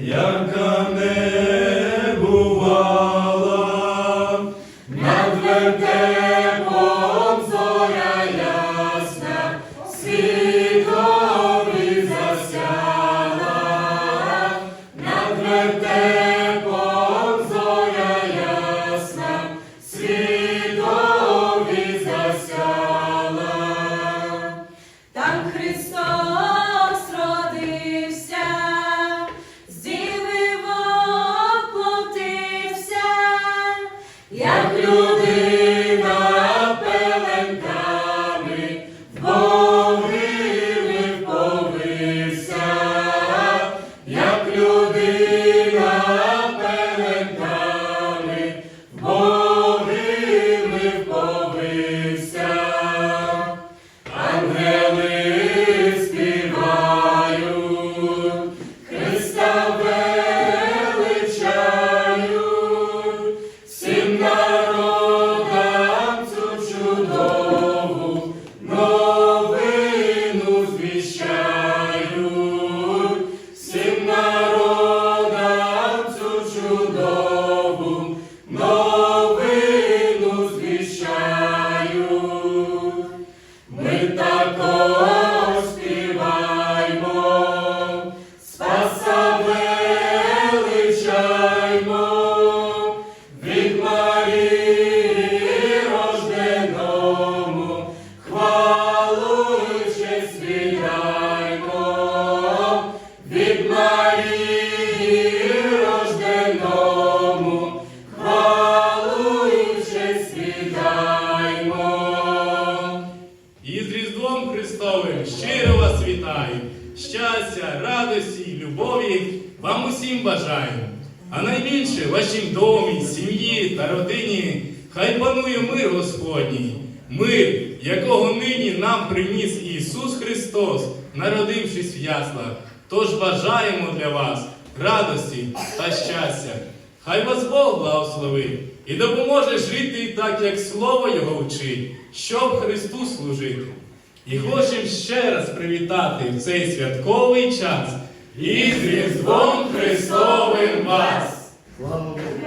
яка не Як людина пеленками честь віддаймо. І з Різдвом Христовим щиро вас вітаю! Щастя, радості, любові вам усім бажаю. А найбільше в вашім домі, сім'ї та родині хай панує мир Господній, мир, якого нині нам приніс Ісус Христос, народившись в яслах. Тож бажаємо для вас радості та щастя. Хай вас Бог благословить і допоможе жити так, як Слово Його вчить, щоб Христу служити. І хочемо ще раз привітати в цей святковий час із Різдвом Христовим вас! Слава Богу.